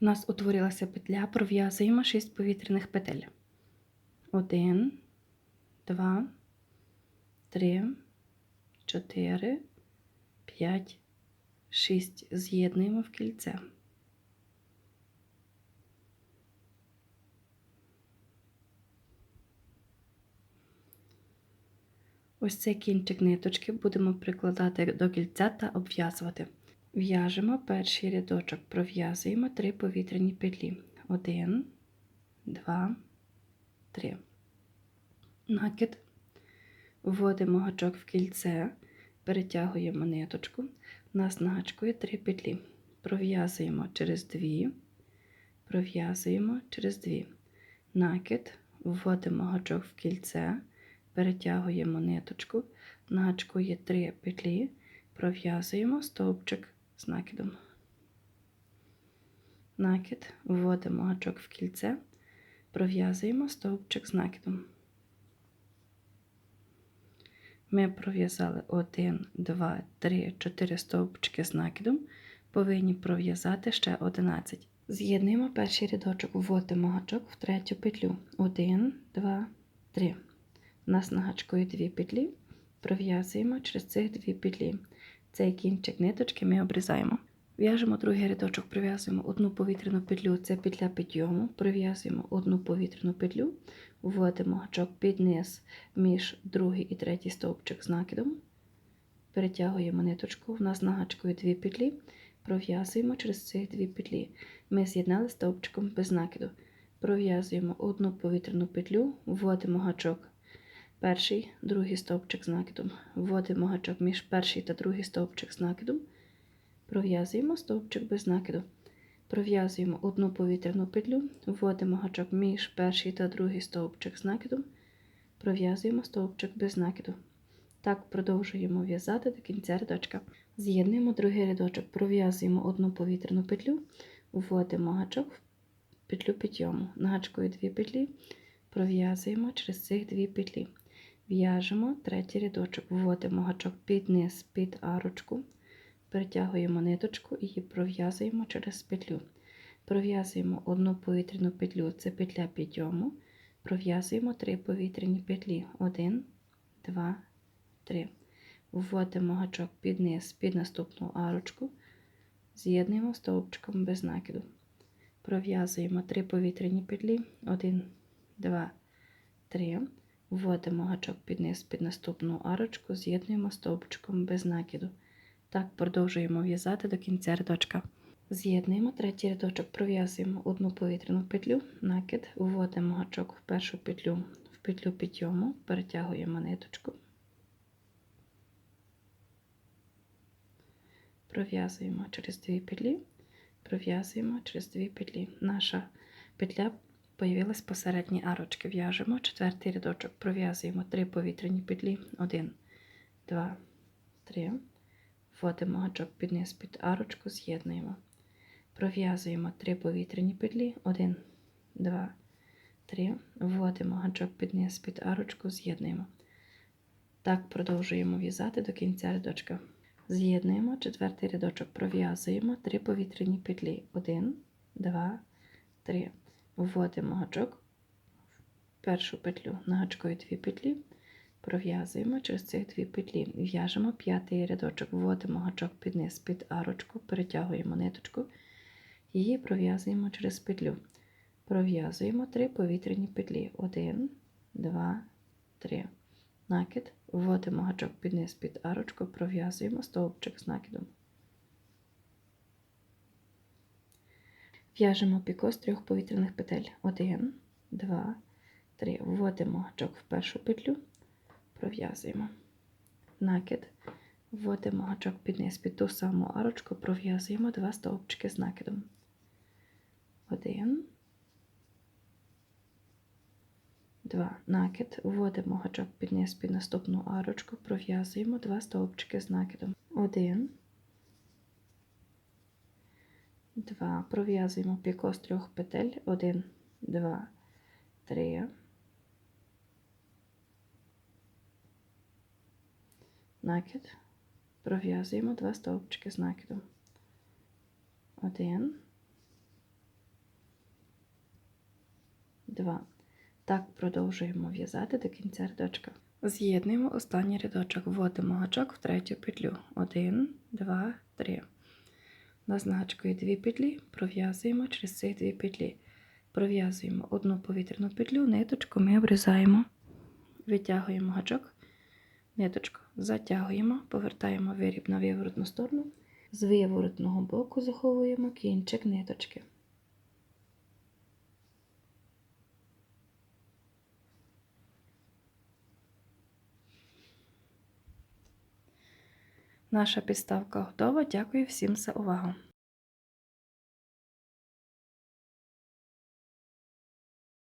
У нас утворилася петля, пров'язуємо 6 повітряних петель. 1, 2, 3, 4, 5, 6. З'єднуємо в кільце. Ось цей кінчик ниточки будемо прикладати до кільця та обв'язувати. В'яжемо перший рядочок, пров'язуємо 3 повітряні петлі. 1, 2, 3. Накид. Вводимо гачок в кільце, перетягуємо ниточку. У нас на 3 петлі. Пров'язуємо через 2, пров'язуємо через 2. Накид, вводимо гачок в кільце, перетягуємо ниточку. На гачку є 3 петлі, пров'язуємо стовпчик з накидом. Накид, вводимо гачок в кільце, пров'язуємо стовпчик з накидом. Ми пров'язали 1, 2, 3, 4 стовпчики з накидом, повинні пров'язати ще 11. З'єднуємо перший рядочок, вводимо гачок в третю петлю. 1, 2, 3. У нас на гачку є 2 петлі, пров'язуємо через цих 2 петлі. Цей кінчик ниточки ми обрізаємо. В'яжемо другий рядочок, прив'язуємо одну повітряну петлю, це петля підйому, прив'язуємо одну повітряну петлю, вводимо гачок під низ між другий і третій стовпчик з накидом, перетягуємо ниточку, в нас на гачку дві петлі, пров'язуємо через цих дві петлі. Ми з'єднали стовпчиком без накиду. Пров'язуємо одну повітряну петлю, вводимо гачок перший, другий стовпчик з накидом, вводимо гачок між перший та другий стовпчик з накидом. Пров'язуємо стовпчик без накиду. Пров'язуємо одну повітряну петлю, вводимо гачок між перший та другий стовпчик з накидом, пров'язуємо стовпчик без накиду. Так продовжуємо в'язати до кінця рядочка. З'єднуємо другий рядочок, пров'язуємо одну повітряну петлю, вводимо гачок в петлю підйому. На гачку дві петлі, пров'язуємо через цих дві петлі. В'яжемо третій рядочок, вводимо гачок під низ, під арочку. Перетягуємо ниточку і її пров'язуємо через петлю. Пров'язуємо одну повітряну петлю, це петля підйому. Пров'язуємо три повітряні петлі. 1, 2, 3. Вводимо гачок під низ, під наступну арочку. З'єднуємо стовпчиком без накиду. Пров'язуємо три повітряні петлі. 1, 2, 3. Вводимо гачок під низ, під наступну арочку, з'єднуємо стовпчиком без накиду. Так продовжуємо в'язати до кінця рядочка. З'єднуємо третій рядочок, пров'язуємо одну повітряну петлю, накид, вводимо гачок в першу петлю, в петлю підйому, перетягуємо ниточку, пров'язуємо через дві петлі, пров'язуємо через дві петлі. Наша петля появилась посередній арочки. В'яжемо четвертий рядочок, пров'язуємо три повітряні петлі, один, два, три. Вводимо гачок під низ під арочку, з'єднуємо. Пров'язуємо три повітряні петлі. 1, 2, 3. Вводимо гачок під низ під арочку, з'єднуємо. Так продовжуємо в'язати до кінця рядочка. З'єднуємо четвертий рядочок, пров'язуємо три повітряні петлі. 1, 2, 3. Вводимо гачок в першу петлю. На гачку є дві петлі пров'язуємо через цих дві петлі. В'яжемо п'ятий рядочок, вводимо гачок під низ, під арочку, перетягуємо ниточку, її пров'язуємо через петлю. Пров'язуємо три повітряні петлі. Один, два, три. Накид, вводимо гачок під низ, під арочку, пров'язуємо стовпчик з накидом. В'яжемо піко з трьох повітряних петель. Один, два, три. Вводимо гачок в першу петлю, пров'язуємо. Накид, вводимо гачок під низ під ту саму арочку, пров'язуємо два стовпчики з накидом. Один, два. Накид, вводимо гачок під низ під наступну арочку, пров'язуємо два стовпчики з накидом. Один, два. Пров'язуємо піко з трьох петель. Один, два, три. накид, пров'язуємо два стовпчики з накидом. Один, 2. Так продовжуємо в'язати до кінця рядочка. З'єднуємо останній рядочок, вводимо гачок в третю петлю. 1, 2, 3. Назначкою дві петлі пров'язуємо через ці дві петлі. Пров'язуємо одну повітряну петлю, ниточку ми обрізаємо, витягуємо гачок, ниточку затягуємо, повертаємо виріб на виворотну сторону, з виворотного боку заховуємо кінчик ниточки. Наша підставка готова. Дякую всім за увагу!